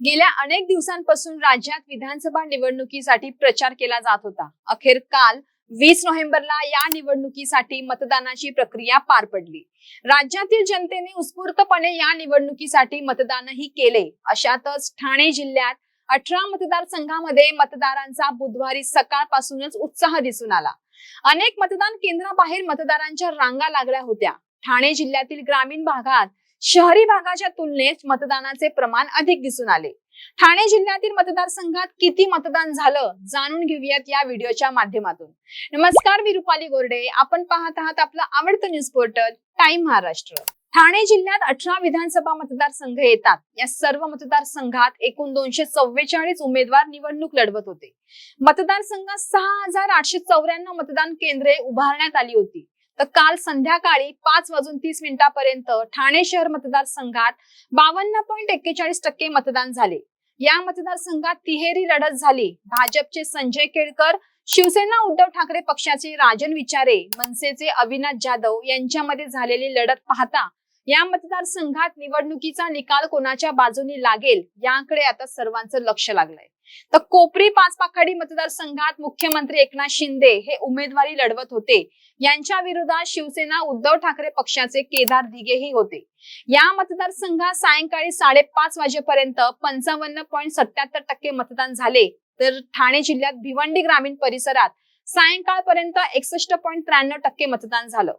गेल्या अनेक दिवसांपासून राज्यात विधानसभा निवडणुकीसाठी प्रचार केला जात होता. अखेर काल वीस नोव्हेंबरला या निवडणुकीसाठी मतदानाची प्रक्रिया पार पडली. राज्यातील जनतेने उत्स्फूर्तपणे या निवडणुकीसाठी मतदानही केले. अशातच ठाणे जिल्ह्यात अठरा मतदारसंघामध्ये मतदारांचा बुधवारी सकाळपासूनच उत्साह दिसून आला. अनेक मतदान केंद्राबाहेर मतदारांच्या रांगा लागल्या होत्या. ठाणे जिल्ह्यातील ग्रामीण भागात शहरी भागाच्या तुलनेत मतदानाचे प्रमाण अधिक दिसून आले. ठाणे जिल्ह्यातील मतदारसंघात किती मतदान झालं जाणून घेऊयात या व्हिडिओच्या माध्यमातून. नमस्कार मी रुपाली गोरडे. आपण पाहत आहात आपलं आवडतं news portal time Maharashtra Thane जिल्ह्यात अठरा विधानसभा मतदारसंघ येतात. या सर्व मतदारसंघात एकूण दोनशे चव्वेचाळीस उमेदवार निवडणूक लढवत होते. मतदारसंघात सहा हजार आठशे चौऱ्याण्णव मतदान केंद्रे उभारण्यात आली होती. तर काल संध्याकाळी पाच वाजून तीस मिनिटापर्यंत ठाणे शहर मतदारसंघात बावन्न पॉईंट एक्केचाळीस टक्के मतदान झाले. या मतदारसंघात तिहेरी लढत झाली. भाजपचे संजय केळकर शिवसेना उद्धव ठाकरे पक्षाचे राजन विचारे मनसेचे अविनाश जाधव यांच्यामध्ये झालेली लढत पाहता या मतदारसंघात निवडणुकीचा निकाल कोणाच्या बाजूने लागेल याकडे आता सर्वांचं लक्ष लागलंय. तर कोपरी पाच पाखाडी मतदारसंघात मुख्यमंत्री एकनाथ शिंदे हे उमेदवारी लढवत होते. यांच्या विरोधात शिवसेना उद्धव ठाकरे पक्षाचे केदार दिघेही होते. या मतदारसंघात सायंकाळी साडेपाच वाजेपर्यंत पंचावन्न पॉईंट सत्याहत्तर टक्के मतदान झाले. तर ठाणे जिल्ह्यात भिवंडी ग्रामीण परिसरात सायंकाळपर्यंत एकसष्ट पॉईंट त्र्याण्णव टक्के मतदान झालं.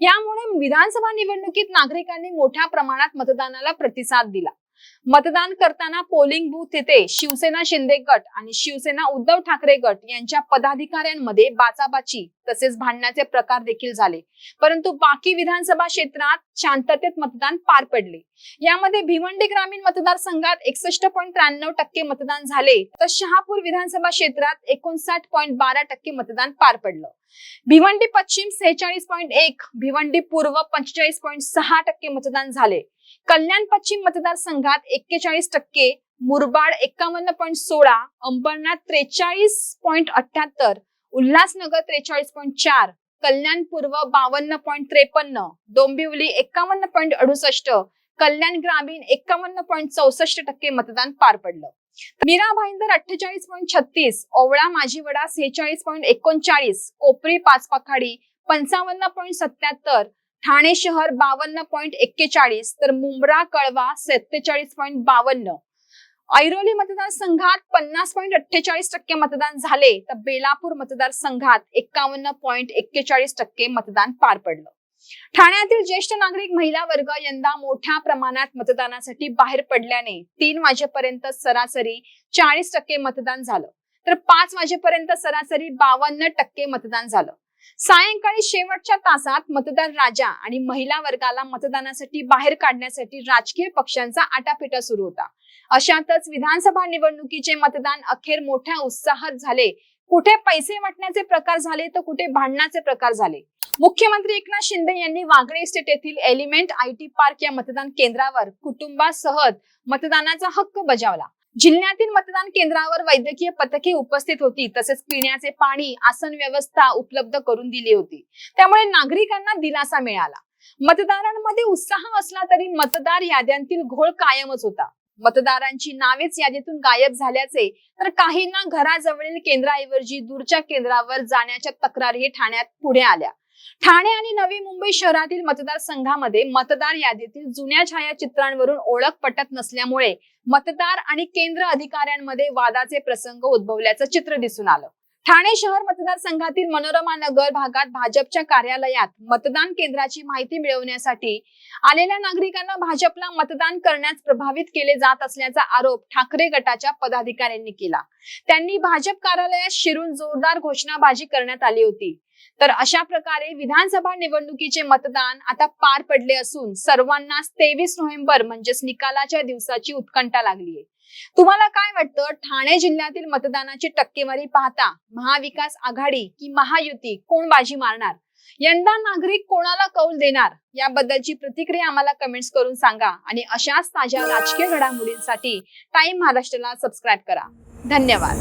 यामुळे विधानसभा निवडणुकीत नागरिकांनी मोठ्या प्रमाणात मतदानाला प्रतिसाद दिला. मतदान करताना पोलिंग बूथ येथे शिवसेना शिंदे गट आणि शिवसेना उद्धव ठाकरे गट यांच्या पदाधिकाऱ्यांमध्ये बाचाबाची तसेच भांडण्याचे प्रकार देखील झाले. परंतु बाकी विधानसभा क्षेत्रात शांततेत मतदान पार पडले. यामध्ये भिवंडी ग्रामीण मतदारसंघात एकसष्ट पॉईंट त्र्याण्णव टक्के मतदान झाले. तर शहापूर विधानसभा क्षेत्रात एकोणसाठ पॉईंट बारा टक्के मतदान पार पडलं. भिवंडी पश्चिम सेहेचाळीस पॉईंट एक भिवंडी पूर्व पंचेचाळीस पॉईंट सहा टक्के मतदान झाले. कल्याण पश्चिम मतदारसंघात एक्केचाळीस टक्के मुरबाड एक्कावन्न पॉईंट सोळा अंबरनाथ त्रेचाळीस पॉईंट अठ्याहत्तर उल्हासनगर त्रेचाळीस पॉईंट चार कल्याण पूर्व बावन्न पॉईंट त्रेपन्न डोंबिवली एक्कावन्न पॉईंट अडुसष्ट कल्याण ग्रामीण एक्कावन्न पॉईंट चौसष्ट टक्के मतदान पार पडलं. मीरा भाईंदर अठ्ठेचाळीस पॉईंट छत्तीस ओवळा माजीवडा सेहेचाळीस पॉईंट एकोणचाळीस कोपरी पाचपाखाडी पंचावन्न पॉईंट सत्याहत्तर ठाणे शहर बावन्न पॉईंट एक्केचाळीस तर मुंब्रा कळवा सत्तेचाळीस पॉईंट बावन्न ऐरोली मतदारसंघात पन्नास पॉईंट अठ्ठेचाळीस टक्के मतदान झाले तर बेलापूर मतदारसंघात एक्कावन्न पॉईंट एक्केचाळीस टक्के मतदान पार पडलं. ठाण्यातील ज्येष्ठ नागरिक महिला वर्ग यंदा मोठ्या प्रमाणात मतदानासाठी बाहेर पडल्याने तीन वाजेपर्यंत सरासरी चाळीस टक्के मतदान झालं तर पाच वाजेपर्यंत सरासरी बावन्न टक्के मतदान झालं. सायंकाळी शेवटच्या तासात मतदार राजा आणि महिला वर्गाला मतदानासाठी बाहेर काढण्यासाठी राजकीय पक्षांचा आटापिटा सुरू होता. अशातच विधानसभा निवडणुकीचे मतदान अखेर मोठ्या उत्साहात झाले. कुठे पैसे वाटण्याचे प्रकार झाले तर कुठे भांडणाचे प्रकार झाले? मुख्यमंत्री एकनाथ शिंदे यांनी वागळे इस्टेट येथील एलिमेंट आयटी पार्क या मतदान केंद्रावर कुटुंबासह मतदानाचा हक्क बजावला. जिल्ह्यातील मतदान केंद्रावर वैद्यकीय पथके उपस्थित होती. तसेच पिण्याचे पाणी आसन व्यवस्था उपलब्ध करून दिली होती. त्यामुळे नागरिकांना दिलासा मिळाला. मतदारांमध्ये उत्साह असला तरी मतदार याद्यांतील घोळ कायमच होता. मतदारांची नावेच यादीतून गायब झाल्याचे तर काहींना घराजवळील केंद्राऐवजी दूरच्या केंद्रावर जाण्याच्या तक्रारी ठाण्यात पुढे आल्या. ठाणे आणि नवी मुंबई शहरातील मतदारसंघामध्ये मतदार यादीतील जुन्या छायाचित्रांवरून ओळख पटत नसल्यामुळे मतदार आणि केंद्र अधिकाऱ्यांमध्ये वादाचे प्रसंग उद्भवल्याचं चित्र दिसून आलं. ठाणे शहर मतदारसंघातील मनोरमा नगर भागात भाजपच्या कार्यालयात मतदान केंद्राची माहिती मिळवण्यासाठी आलेल्या नागरिकांना भाजपला मतदान करण्यास प्रभावित केले जात असल्याचा आरोप ठाकरे गटाच्या पदाधिकाऱ्यांनी केला. त्यांनी भाजप कार्यालयात शिरून जोरदार घोषणाबाजी करण्यात आली होती. तर अशा प्रकारे विधानसभा निवडणुकीचे मतदान आता पार पडले असून सर्वांनाच तेवीस नोव्हेंबर म्हणजेच निकालाच्या दिवसाची उत्कंठा लागली आहे तुम्हाला काय वाटतं? ठाणे जिल्ह्यातील मतदानाची टक्केवारी पाहता महाविकास आघाडी की महायुती कोण बाजी मारणार? यंदा नागरिक कोणाला कौल देणार? याबद्दलची प्रतिक्रिया आम्हाला कमेंट्स करून सांगा आणि अशाच ताज्या राजकीय घडामोडींसाठी टाइम महाराष्ट्राला सबस्क्राईब करा. धन्यवाद.